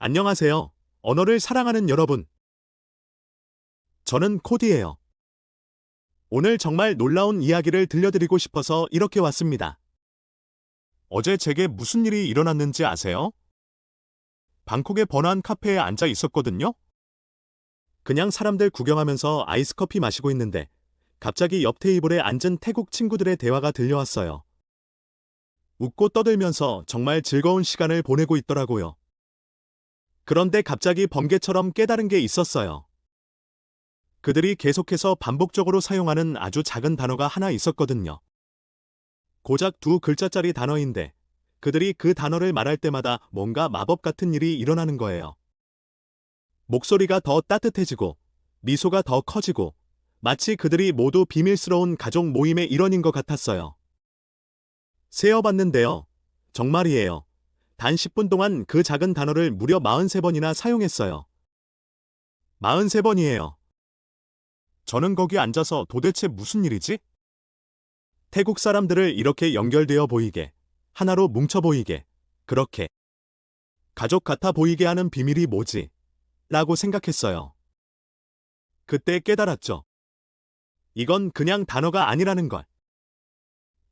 안녕하세요. 언어를 사랑하는 여러분. 저는 코디예요. 오늘 정말 놀라운 이야기를 들려드리고 싶어서 이렇게 왔습니다. 어제 제게 무슨 일이 일어났는지 아세요? 방콕의 번화한 카페에 앉아 있었거든요. 그냥 사람들 구경하면서 아이스 커피 마시고 있는데 갑자기 옆 테이블에 앉은 태국 친구들의 대화가 들려왔어요. 웃고 떠들면서 정말 즐거운 시간을 보내고 있더라고요. 그런데 갑자기 번개처럼 깨달은 게 있었어요. 그들이 계속해서 반복적으로 사용하는 아주 작은 단어가 하나 있었거든요. 고작 두 글자짜리 단어인데 그들이 그 단어를 말할 때마다 뭔가 마법 같은 일이 일어나는 거예요. 목소리가 더 따뜻해지고 미소가 더 커지고 마치 그들이 모두 비밀스러운 가족 모임의 일원인 것 같았어요. 세어봤는데요. 정말이에요. 단 10분 동안 그 작은 단어를 무려 43번이나 사용했어요. 43번이에요. 저는 거기 앉아서 도대체 무슨 일이지? 태국 사람들을 이렇게 연결되어 보이게, 하나로 뭉쳐 보이게, 그렇게 가족 같아 보이게 하는 비밀이 뭐지? 라고 생각했어요. 그때 깨달았죠. 이건 그냥 단어가 아니라는 걸.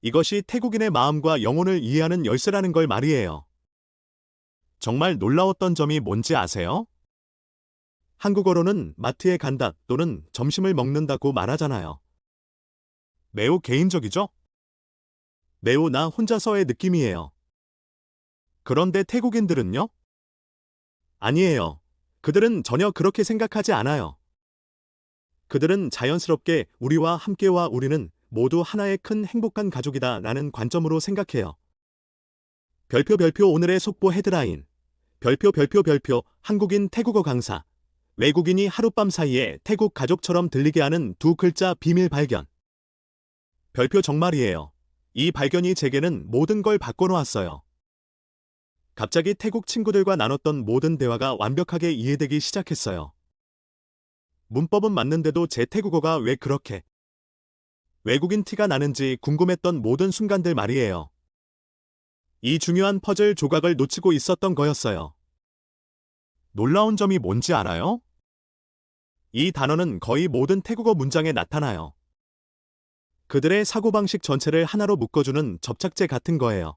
이것이 태국인의 마음과 영혼을 이해하는 열쇠라는 걸 말이에요. 정말 놀라웠던 점이 뭔지 아세요? 한국어로는 마트에 간다 또는 점심을 먹는다고 말하잖아요. 매우 개인적이죠? 매우 나 혼자서의 느낌이에요. 그런데 태국인들은요? 아니에요. 그들은 전혀 그렇게 생각하지 않아요. 그들은 자연스럽게 우리와 함께와 우리는 모두 하나의 큰 행복한 가족이다 라는 관점으로 생각해요. 별표 별표 오늘의 속보 헤드라인. 별표 별표 별표 한국인 태국어 강사. 외국인이 하룻밤 사이에 태국 가족처럼 들리게 하는 두 글자 비밀 발견. 별표 정말이에요. 이 발견이 제게는 모든 걸 바꿔놓았어요. 갑자기 태국 친구들과 나눴던 모든 대화가 완벽하게 이해되기 시작했어요. 문법은 맞는데도 제 태국어가 왜 그렇게 외국인 티가 나는지 궁금했던 모든 순간들 말이에요. 이 중요한 퍼즐 조각을 놓치고 있었던 거였어요. 놀라운 점이 뭔지 알아요? 이 단어는 거의 모든 태국어 문장에 나타나요. 그들의 사고방식 전체를 하나로 묶어주는 접착제 같은 거예요.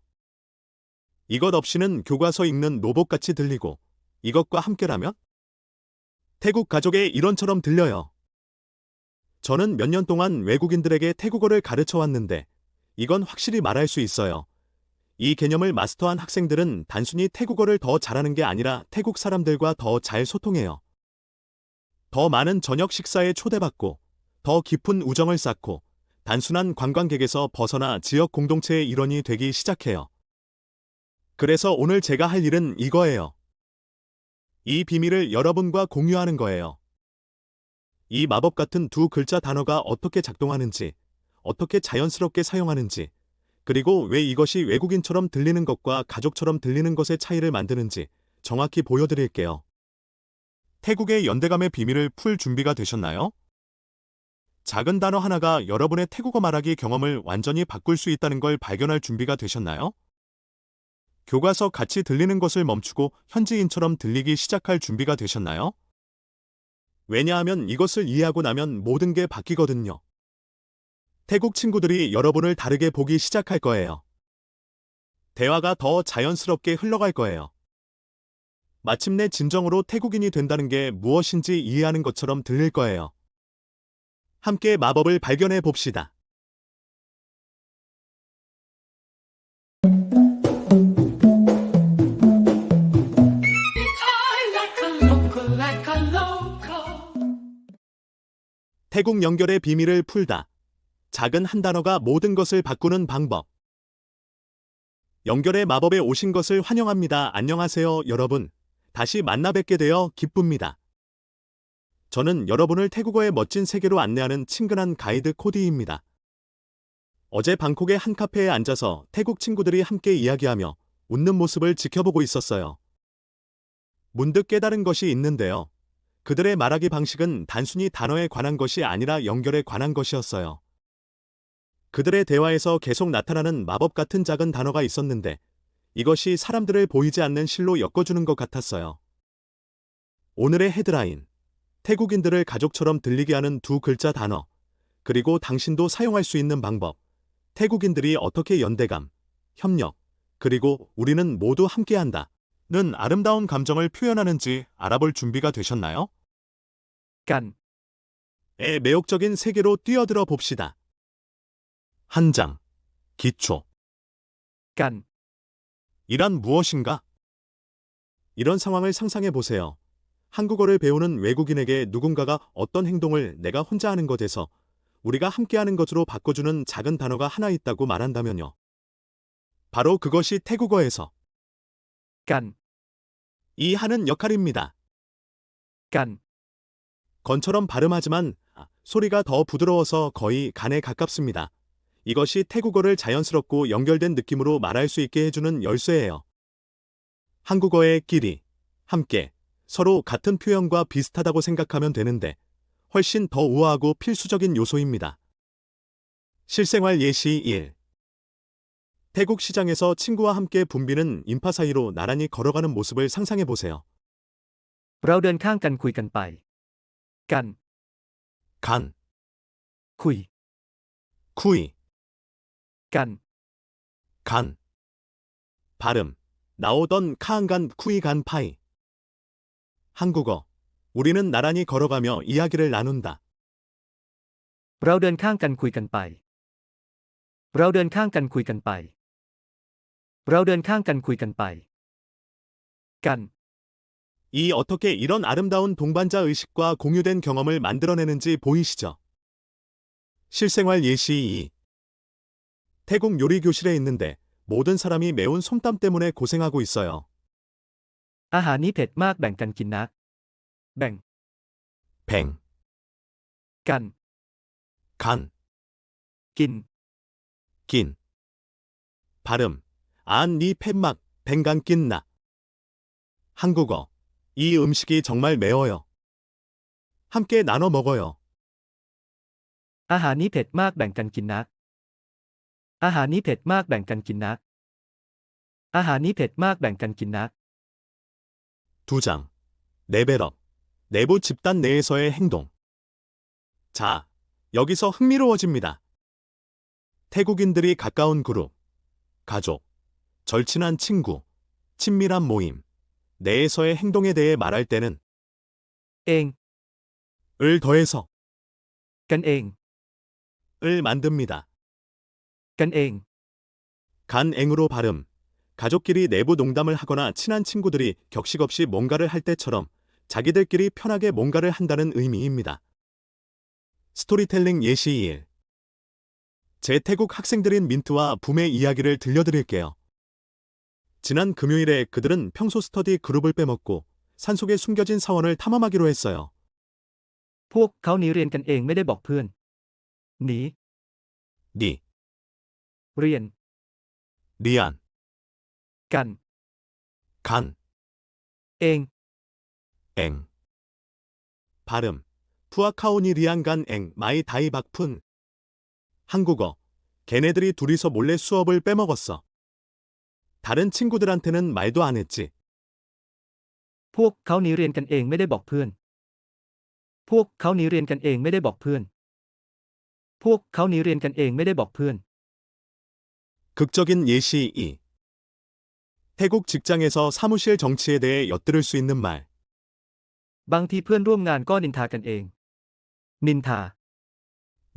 이것 없이는 교과서 읽는 로봇같이 들리고 이것과 함께라면? 태국 가족의 일원처럼 들려요. 저는 몇 년 동안 외국인들에게 태국어를 가르쳐 왔는데 이건 확실히 말할 수 있어요. 이 개념을 마스터한 학생들은 단순히 태국어를 더 잘하는 게 아니라 태국 사람들과 더 잘 소통해요. 더 많은 저녁 식사에 초대받고 더 깊은 우정을 쌓고 단순한 관광객에서 벗어나 지역 공동체의 일원이 되기 시작해요. 그래서 오늘 제가 할 일은 이거예요. 이 비밀을 여러분과 공유하는 거예요. 이 마법 같은 두 글자 단어가 어떻게 작동하는지, 어떻게 자연스럽게 사용하는지, 그리고 왜 이것이 외국인처럼 들리는 것과 가족처럼 들리는 것의 차이를 만드는지 정확히 보여드릴게요. 태국의 연대감의 비밀을 풀 준비가 되셨나요? 작은 단어 하나가 여러분의 태국어 말하기 경험을 완전히 바꿀 수 있다는 걸 발견할 준비가 되셨나요? 교과서 같이 들리는 것을 멈추고 현지인처럼 들리기 시작할 준비가 되셨나요? 왜냐하면 이것을 이해하고 나면 모든 게 바뀌거든요. 태국 친구들이 여러분을 다르게 보기 시작할 거예요. 대화가 더 자연스럽게 흘러갈 거예요. 마침내 진정으로 태국인이 된다는 게 무엇인지 이해하는 것처럼 들릴 거예요. 함께 마법을 발견해 봅시다. 태국 연결의 비밀을 풀다. 작은 한 단어가 모든 것을 바꾸는 방법. 연결의 마법에 오신 것을 환영합니다. 안녕하세요, 여러분. 다시 만나 뵙게 되어 기쁩니다. 저는 여러분을 태국어의 멋진 세계로 안내하는 친근한 가이드 코디입니다. 어제 방콕의 한 카페에 앉아서 태국 친구들이 함께 이야기하며 웃는 모습을 지켜보고 있었어요. 문득 깨달은 것이 있는데요. 그들의 말하기 방식은 단순히 단어에 관한 것이 아니라 연결에 관한 것이었어요. 그들의 대화에서 계속 나타나는 마법 같은 작은 단어가 있었는데 이것이 사람들을 보이지 않는 실로 엮어주는 것 같았어요. 오늘의 헤드라인. 태국인들을 가족처럼 들리게 하는 두 글자 단어, 그리고 당신도 사용할 수 있는 방법, 태국인들이 어떻게 연대감, 협력, 그리고 우리는 모두 함께한다. 는 아름다운 감정을 표현하는지 알아볼 준비가 되셨나요? 깐. 의 매혹적인 세계로 뛰어들어 봅시다. 한 장. 기초. 깐. 이란 무엇인가? 이런 상황을 상상해 보세요. 한국어를 배우는 외국인에게 누군가가 어떤 행동을 내가 혼자 하는 것에서 우리가 함께하는 것으로 바꿔주는 작은 단어가 하나 있다고 말한다면요. 바로 그것이 태국어에서 간 이 하는 역할입니다. 간 건처럼 발음하지만 아, 소리가 더 부드러워서 거의 간에 가깝습니다. 이것이 태국어를 자연스럽고 연결된 느낌으로 말할 수 있게 해주는 열쇠예요. 한국어의 길이, 함께, 서로 같은 표현과 비슷하다고 생각하면 되는데 훨씬 더 우아하고 필수적인 요소입니다. 실생활 예시 1 태국 시장에서 친구와 함께 붐비는 인파 사이로 나란히 걸어가는 모습을 상상해 보세요. เราเดินข้างกันคุยกันไป กัน 간, คุย 쿠이, กัน 간. 발음. 나오던 카안간 쿠이간 파이. 한국어. 우리는 나란히 걸어가며 이야기를 나눈다. เราเดินข้างกันคุยกันไป เราเดินข้างกันคุยกันไป เราเดินข้างกันคุยกันไป กัน 이 어떻게 이런 아름다운 동반자 의식과 공유된 경험을 만들어내는지 보이시죠? 실생활 예시 2. 태국 요리 교실에 있는데 모든 사람이 매운 솜땀 때문에 고생하고 있어요. อาหารนี้เผ็ดมากแบ่งกันกินนะ แบ่ง 뱅, กัน 간, กิน 낀. 발음. 안, 니, 팻막, 뱅간, 낀나. 한국어. 이 음식이 정말 매워요. 함께 나눠 먹어요. อาหารนี้เผ็ดมากแบ่งกันกินนะ อาหารนี้เผ็ดมากแบ่งกันกินนะ อาหารนี้เผ็ดมากแบ่งกันกินนะ 두장. 레벨업 내부 집단 내에서의 행동. 자, 여기서 흥미로워집니다. 태국인들이 가까운 그룹, 가족, 절친한 친구, 친밀한 모임. 내에서의 행동에 대해 말할 때는 엥, 을 더해서 간 엥, 을 만듭니다. 간 엥, 간앵으로 발음. 가족끼리 내부 농담을 하거나 친한 친구들이 격식 없이 뭔가를 할 때처럼 자기들끼리 편하게 뭔가를 한다는 의미입니다. 스토리텔링 예시 2일. 제 태국 학생들인 민트와 붐의 이야기를 들려드릴게요. 지난 금요일에 그들은 평소 스터디 그룹을 빼먹고 산속에 숨겨진 사원을 탐험하기로 했어요. พวกเขาหนีเรียนกันเองไม่ได้บอกเพื่อน หนี 니, เรียน 리안, กัน 간, เอง 앵. 발음. 푸아카오니 리안간 앵 마이 다이 박푼. 한국어. 걔네들이 둘이서 몰래 수업을 빼먹었어. 다른 친구들한테는 말도 안 했지. พวกเขาหนีเรียนกันเองไม่ได้บอกเพื่อน พวกเขาหนีเรียนกันเองไม่ได้บอกเพื่อน พวกเขาหนีเรียนกันเองไม่ได้บอกเพื่อน 극적인 예시 2. 태국 직장에서 사무실 정치에 대해 엿들을 수 있는 말. บางทีเพื่อนร่วมงานก็นินทากันเอง นินทา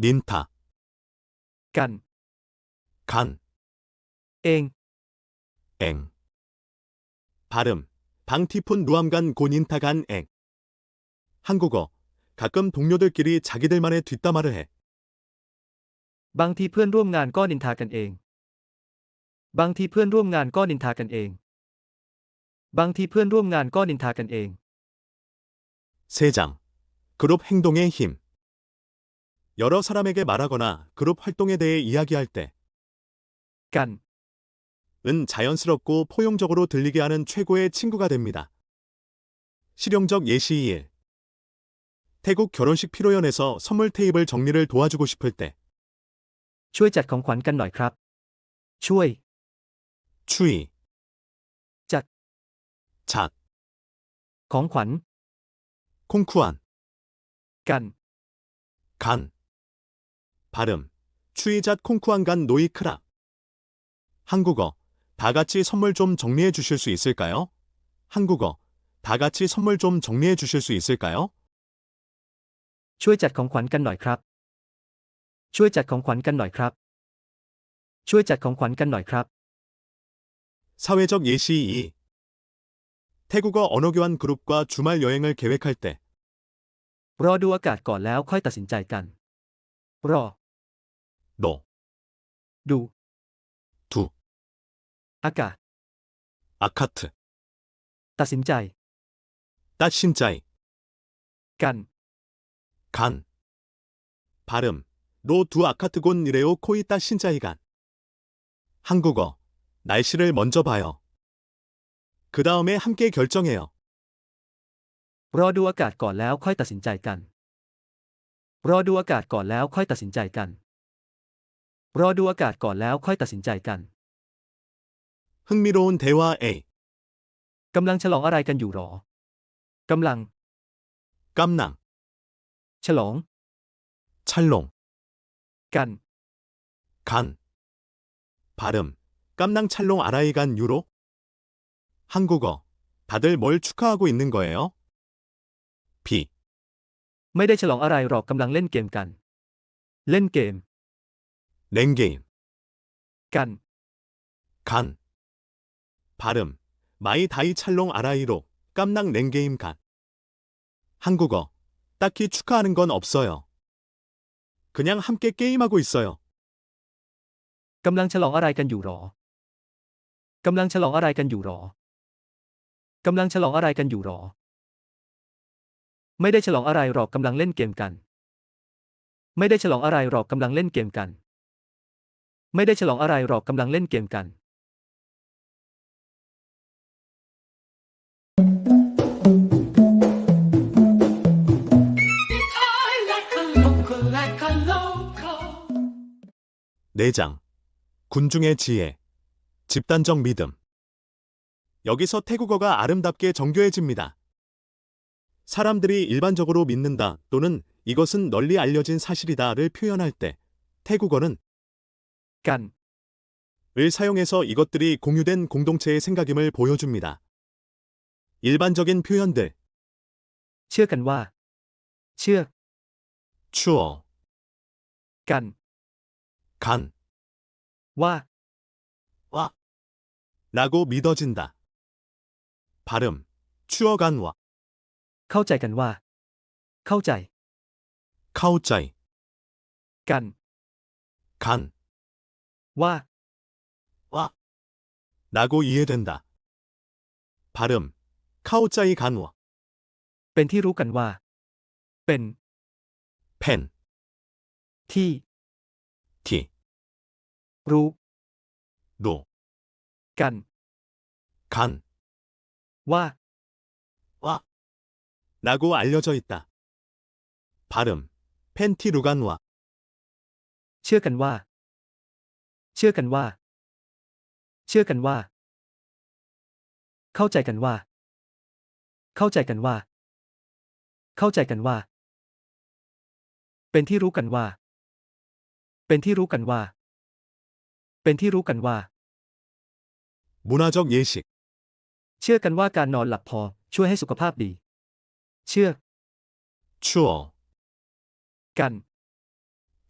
닌타, กัน 간, เอง 앵. 발음. 방티푼 루암간 고닌타간 앵. 한국어. 가끔 동료들끼리 자기들만의 뒷담화를 해. บางทีเพื่อนร่วมงานก็นินทากันเอง บางทีเพื่อนร่วมงานก็นินทากันเอง บางทีเพื่อนร่วมงานก็นินทากันเอง 3장. 그룹 행동의 힘. 여러 사람에게 말하거나 그룹 활동에 대해 이야기할 때, กัน 은 자연스럽고 포용적으로 들리게 하는 최고의 친구가 됩니다. 실용적 예시 2일. 태국 결혼식 피로연에서 선물 테이블 정리를 도와주고 싶을 때 ช่วยจัดของขวัญกันหน่อยครับ ช่วย 추위, 잣. 잣, ของขวัญ 콩쿠안, กัน 간. 발음. 추위잣 콩쿠안 간 노이크락. 한국어. 다 같이 선물 좀 정리해 주실 수 있을까요? 한국어. 다 같이 선물 좀 정리해 주실 수 있을까요? ช่วยจัดของขวัญกันหน่อยครับ ช่วยจัดของขวัญกันหน่อยครับ ช่วยจัดของขวัญกันหน่อยครับ 사회적 예시 2. 태국어 언어교환 그룹과 주말 여행을 계획할 때 รอดูอากาศก่อนแล้วค่อยตัดสินใจกัน รอ 너, ดู 두, อากาศ 아카트, ตัดสินใจ 따신짜이, กัน 간. 발음. 노 두 아카트곤 이레오 코이 따신짜이 간. 한국어. 날씨를 먼저 봐요. 그 다음에 함께 결정해요. รอดูอากาศก่อนแล้วค่อยตัดสินใจกัน รอดูอากาศก่อนแล้วค่อยตัดสินใจกัน รอดูอากาศก่อนแล้วค่อยตัดสินใจกัน 흥미로운 대화 A. กำลังฉลองอะไรกันอยู่หรอ กำลัง 깜낭, ฉลอง 찰롱, กัน 간. 발음. 깜낭 찰롱 아라이 간 유로? 한국어. 다들 뭘 축하하고 있는 거예요? B. ไม่ได้ฉลองอะไรหรอกกำลังเล่นเกมกัน เล่นเกม 랭게임. กัน 간. 발음. 마이 다이 찰롱 아라이로 깜낭 랭게임 간. 한국어. 딱히 축하하는 건 없어요. 그냥 함께 게임하고 있어요. กำลังฉลองอะไรกันอยู่หรอ กำลังฉลองอะไรกันอยู่หรอ กำลังฉลองอะไรกันอยู่หรอ ไม่ได้ฉลองอะไรหรอกกำลังเล่นเกมกัน ไม่ได้ฉลองอะไรหรอกกำลังเล่นเกมกัน ไม่ได้ฉลองอะไรหรอกกำลังเล่นเกมกัน I like a local, like a local. 내장. 군중의 지혜. 집단적 믿음. 여기서 태국어가 아름답게 정교해집니다. 사람들이 일반적으로 믿는다 또는 이것은 널리 알려진 사실이다를 표현할 때 태국어는 กัน 을 사용해서 이것들이 공유된 공동체의 생각임을 보여줍니다. 일반적인 표현들, เชื่อกันว่า เชื่อ 추어, กัน 간, ว่า 와, 라고 믿어진다. 발음, 추어간와, เข้าใจกันว่า เข้าใจ 카우짜이, กัน 간, ว่า 와, 라고 이해된다. 발음, 카우짜이 간와, เป็นที่รู้กันว่า เป็น 펜, ที่ 티, รู้ 로, กัน 간, ว่า 와, 라고 알려져 있다. 발음, 펜티루간와, เชื่อกันว่า เชื่อกันว่า เชื่อกันว่า เข้าใจกันว่า เข้าใจกันว่า เข้าใจกันว่า เป็นที่รู้กันว่า เป็นที่รู้กันว่า เป็นที่รู้กันว่า 문화적 예식, เชื่อกันว่าการนอนหลับพอช่วยให้สุขภาพดี เชื่อ 추어, กัน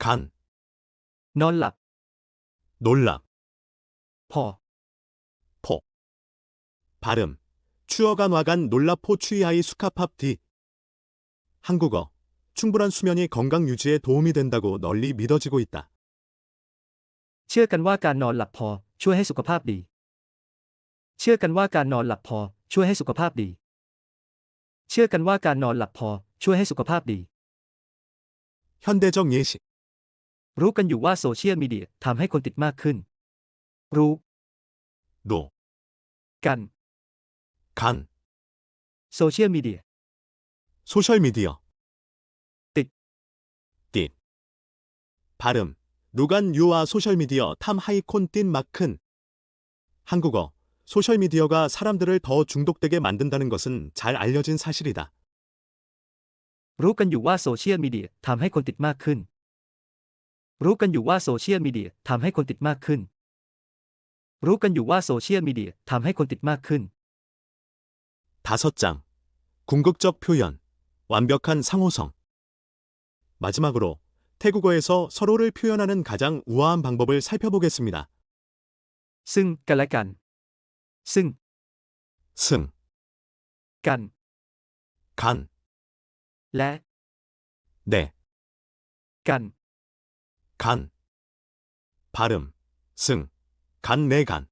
간, นอนหลับ 놀랍, พอ 발음, 추어간 와간 놀라포 추이하이 수카팝 디. 한국어, 충분한 수면이 건강 유지에 도움이 된다고 널리 믿어지고 있다. เชื่อกันว่าการนอนหลับพอช่วยให้สุขภาพดี เชื่อกันว่าการนอนหลับพอช่วยให้สุขภาพดี เชื่อกันว่าการนอนหลับพอช่วยให้สุขภาพดี 현대적 예식, รู้กันอยู่ว่าโซเชียลมีเดียทำให้คนติดมากขึ้น รู้ 노, กัน 간, โซเชียลมีเดีย 소셜미디어. 띡. 띡. 발음. 누간 유아 소셜미디어 탐 하이콘 띤 마큰. 한국어. 소셜미디어가 사람들을 더 중독되게 만든다는 것은 잘 알려진 사실이다. รู้กันอยู่ว่าโซเชียลมีเดียทำให้คนติดมากขึ้น รู้กันอยู่ว่าโซเชียลมีเดียทำให้คนติดมากขึ้น รู้กันอยู่ว่าโซเชียลมีเดียทำให้คนติดมากขึ้น 다섯 장. 궁극적 표현. 완벽한 상호성. 마지막으로 태국어에서 서로를 표현하는 가장 우아한 방법을 살펴보겠습니다. ซึ่งกันและกัน 승, 승, 간, 간, 레, 네, 간, 간. 발음, 승, 간, 내 간.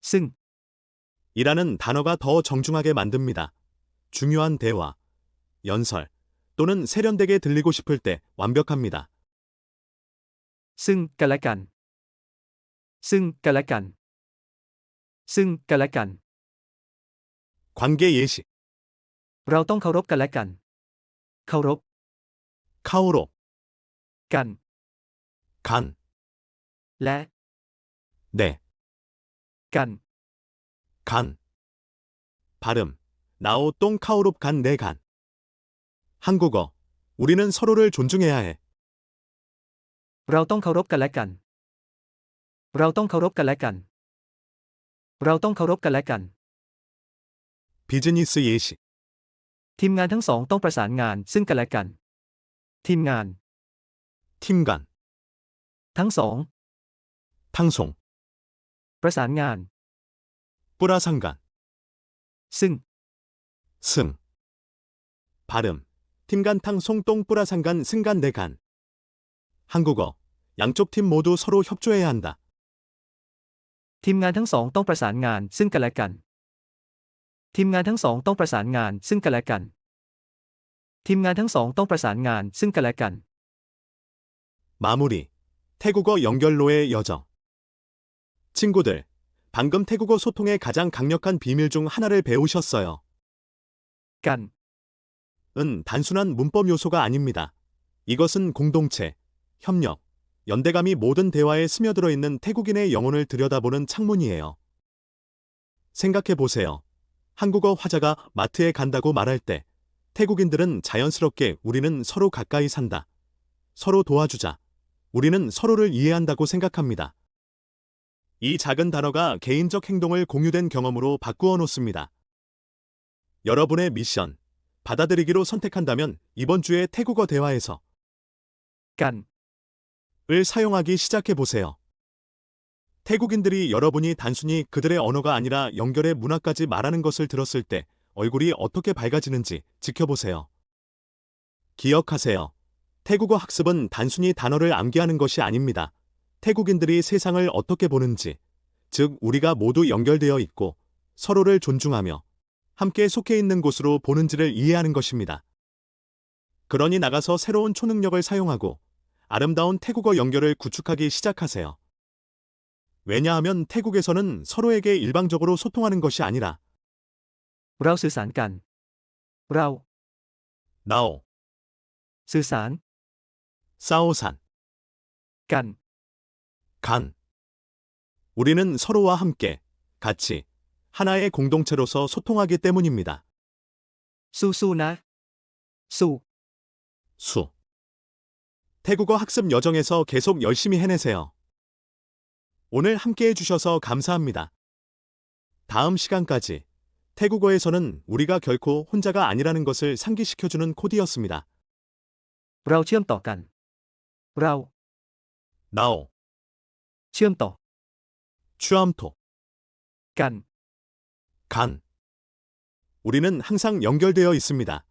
승, 이라는 단어가 더 정중하게 만듭니다. 중요한 대화, 연설 또는 세련되게 들리고 싶을 때 완벽합니다. 승, 깔라간. 승, 깔라간. ซึ่งกันและกัน ซึ่งกันและกัน 관계 예시, เราต้องเคารพกันและกัน เคารพ 카오로, กัน 간, และ 네, กัน 간. 발음. 나오 똥 카오롭 간 내 간. 한국어. 우리는 서로를 존중해야 해. เราต้องเคารพกันและกัน เราต้องเคารพกันและกัน เราต้องเคารพกันและกัน 비즈니스 예시. ทีมงานทั้งสองต้องประสานงานซึ่งกันและกัน ทีมงาน 팀간, ทั้งสอง 탕송, ประสานงาน 뿌라상간, ซึ่ง 승. 발음. 팀간 탕송 똥 뿌라상간 승간 내간. 한국어. 양쪽 팀 모두 서로 협조해야 한다. ทีมงานทั้งสองต้องประสานงานซึ่งกันและกัน ทีมงานทั้งสองต้องประสานงานซึ่งกันและกัน ทีมงานทั้งสองต้องประสานงานซึ่งกันและกัน 마무리. 태국어 연결로의 여정. 친구들, 방금 태국어 소통의 가장 강력한 비밀 중 하나를 배우셨어요. กัน 은 단순한 문법 요소가 아닙니다. 이것은 공동체, 협력, 연대감이 모든 대화에 스며들어 있는 태국인의 영혼을 들여다보는 창문이에요. 생각해 보세요. 한국어 화자가 마트에 간다고 말할 때 태국인들은 자연스럽게 우리는 서로 가까이 산다. 서로 도와주자. 우리는 서로를 이해한다고 생각합니다. 이 작은 단어가 개인적 행동을 공유된 경험으로 바꾸어 놓습니다. 여러분의 미션, 받아들이기로 선택한다면 이번 주의 태국어 대화에서 กัน 을 사용하기 시작해 보세요. 태국인들이 여러분이 단순히 그들의 언어가 아니라 연결의 문화까지 말하는 것을 들었을 때 얼굴이 어떻게 밝아지는지 지켜보세요. 기억하세요. 태국어 학습은 단순히 단어를 암기하는 것이 아닙니다. 태국인들이 세상을 어떻게 보는지, 즉 우리가 모두 연결되어 있고 서로를 존중하며 함께 속해 있는 곳으로 보는지를 이해하는 것입니다. 그러니 나가서 새로운 초능력을 사용하고 아름다운 태국어 연결을 구축하기 시작하세요. 왜냐하면 태국에서는 서로에게 일방적으로 소통하는 것이 아니라. 브라우 스산간. 브라우 나오. 스산. 싸오산. 간. 간. 우리는 서로와 함께, 같이, 하나의 공동체로서 소통하기 때문입니다. 수수나. 수. 수. 태국어 학습 여정에서 계속 열심히 해내세요. 오늘 함께 해주셔서 감사합니다. 다음 시간까지 태국어에서는 우리가 결코 혼자가 아니라는 것을 상기시켜주는 코드였습니다. 라우 치엄떠 간 브라우 나오 치엄떠 취암토 간 간. 우리는 항상 연결되어 있습니다.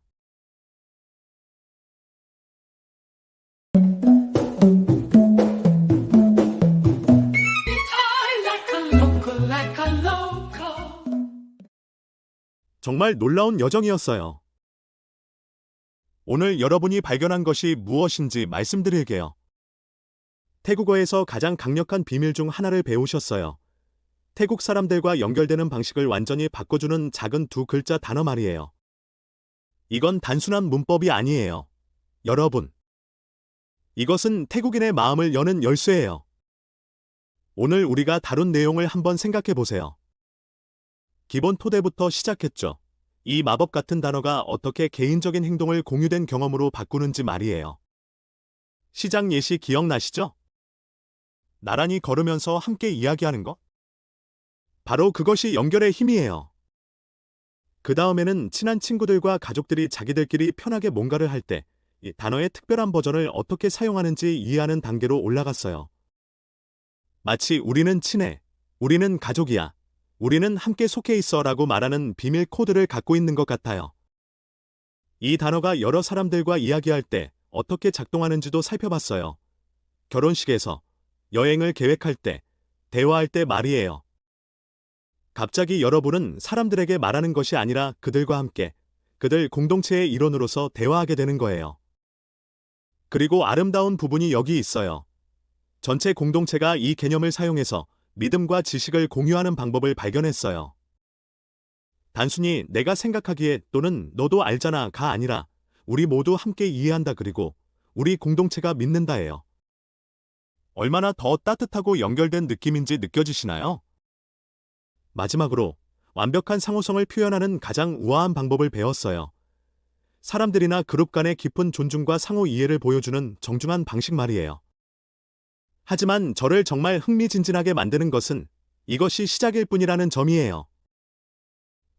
정말 놀라운 여정이었어요. 오늘 여러분이 발견한 것이 무엇인지 말씀드릴게요. 태국어에서 가장 강력한 비밀 중 하나를 배우셨어요. 태국 사람들과 연결되는 방식을 완전히 바꿔주는 작은 두 글자 단어 말이에요. 이건 단순한 문법이 아니에요. 여러분. 이것은 태국인의 마음을 여는 열쇠예요. 오늘 우리가 다룬 내용을 한번 생각해 보세요. 기본 토대부터 시작했죠. 이 마법 같은 단어가 어떻게 개인적인 행동을 공유된 경험으로 바꾸는지 말이에요. 시장 예시 기억나시죠? 나란히 걸으면서 함께 이야기하는 것? 바로 그것이 연결의 힘이에요. 그 다음에는 친한 친구들과 가족들이 자기들끼리 편하게 뭔가를 할때이 단어의 특별한 버전을 어떻게 사용하는지 이해하는 단계로 올라갔어요. 마치 우리는 친해, 우리는 가족이야, 우리는 함께 속해 있어 라고 말하는 비밀 코드를 갖고 있는 것 같아요. 이 단어가 여러 사람들과 이야기할 때 어떻게 작동하는지도 살펴봤어요. 결혼식에서, 여행을 계획할 때, 대화할 때 말이에요. 갑자기 여러분은 사람들에게 말하는 것이 아니라 그들과 함께, 그들 공동체의 일원으로서 대화하게 되는 거예요. 그리고 아름다운 부분이 여기 있어요. 전체 공동체가 이 개념을 사용해서 믿음과 지식을 공유하는 방법을 발견했어요. 단순히 내가 생각하기에 또는 너도 알잖아가 아니라 우리 모두 함께 이해한다 그리고 우리 공동체가 믿는다예요. 얼마나 더 따뜻하고 연결된 느낌인지 느껴지시나요? 마지막으로 완벽한 상호성을 표현하는 가장 우아한 방법을 배웠어요. 사람들이나 그룹 간의 깊은 존중과 상호 이해를 보여주는 정중한 방식 말이에요. 하지만 저를 정말 흥미진진하게 만드는 것은 이것이 시작일 뿐이라는 점이에요.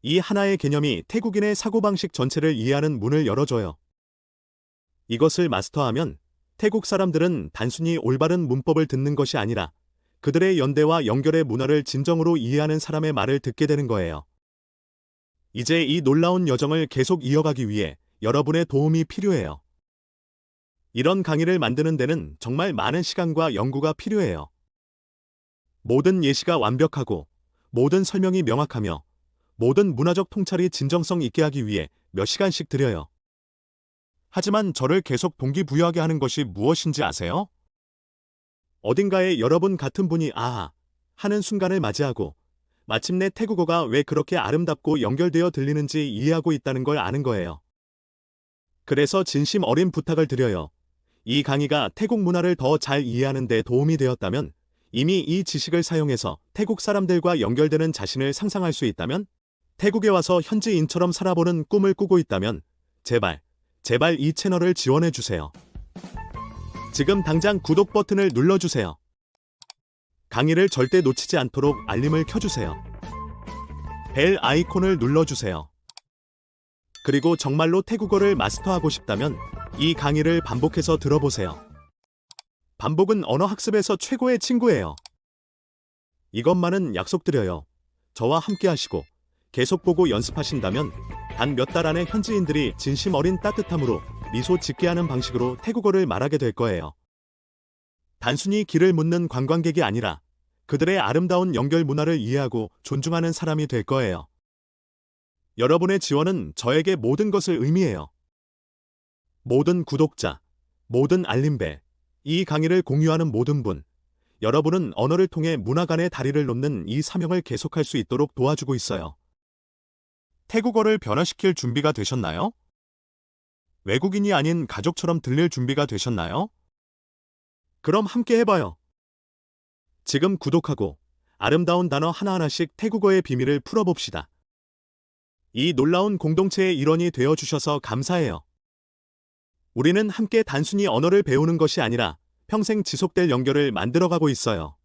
이 하나의 개념이 태국인의 사고방식 전체를 이해하는 문을 열어줘요. 이것을 마스터하면 태국 사람들은 단순히 올바른 문법을 듣는 것이 아니라 그들의 연대와 연결의 문화를 진정으로 이해하는 사람의 말을 듣게 되는 거예요. 이제 이 놀라운 여정을 계속 이어가기 위해 여러분의 도움이 필요해요. 이런 강의를 만드는 데는 정말 많은 시간과 연구가 필요해요. 모든 예시가 완벽하고 모든 설명이 명확하며 모든 문화적 통찰이 진정성 있게 하기 위해 몇 시간씩 들여요. 하지만 저를 계속 동기부여하게 하는 것이 무엇인지 아세요? 어딘가에 여러분 같은 분이 아하 하는 순간을 맞이하고 마침내 태국어가 왜 그렇게 아름답고 연결되어 들리는지 이해하고 있다는 걸 아는 거예요. 그래서 진심 어린 부탁을 드려요. 이 강의가 태국 문화를 더 잘 이해하는 데 도움이 되었다면 이미 이 지식을 사용해서 태국 사람들과 연결되는 자신을 상상할 수 있다면 태국에 와서 현지인처럼 살아보는 꿈을 꾸고 있다면 제발, 제발 이 채널을 지원해 주세요. 지금 당장 구독 버튼을 눌러주세요. 강의를 절대 놓치지 않도록 알림을 켜주세요. 벨 아이콘을 눌러주세요. 그리고 정말로 태국어를 마스터하고 싶다면 이 강의를 반복해서 들어보세요. 반복은 언어 학습에서 최고의 친구예요. 이것만은 약속드려요. 저와 함께 하시고 계속 보고 연습하신다면 단 몇 달 안에 현지인들이 진심 어린 따뜻함으로 미소 짓게 하는 방식으로 태국어를 말하게 될 거예요. 단순히 길을 묻는 관광객이 아니라 그들의 아름다운 연결 문화를 이해하고 존중하는 사람이 될 거예요. 여러분의 지원은 저에게 모든 것을 의미해요. 모든 구독자, 모든 알림벨, 이 강의를 공유하는 모든 분, 여러분은 언어를 통해 문화 간의 다리를 놓는 이 사명을 계속할 수 있도록 도와주고 있어요. 태국어를 변화시킬 준비가 되셨나요? 외국인이 아닌 가족처럼 들릴 준비가 되셨나요? 그럼 함께 해봐요. 지금 구독하고 아름다운 단어 하나하나씩 태국어의 비밀을 풀어봅시다. 이 놀라운 공동체의 일원이 되어 주셔서 감사해요. 우리는 함께 단순히 언어를 배우는 것이 아니라 평생 지속될 연결을 만들어가고 있어요.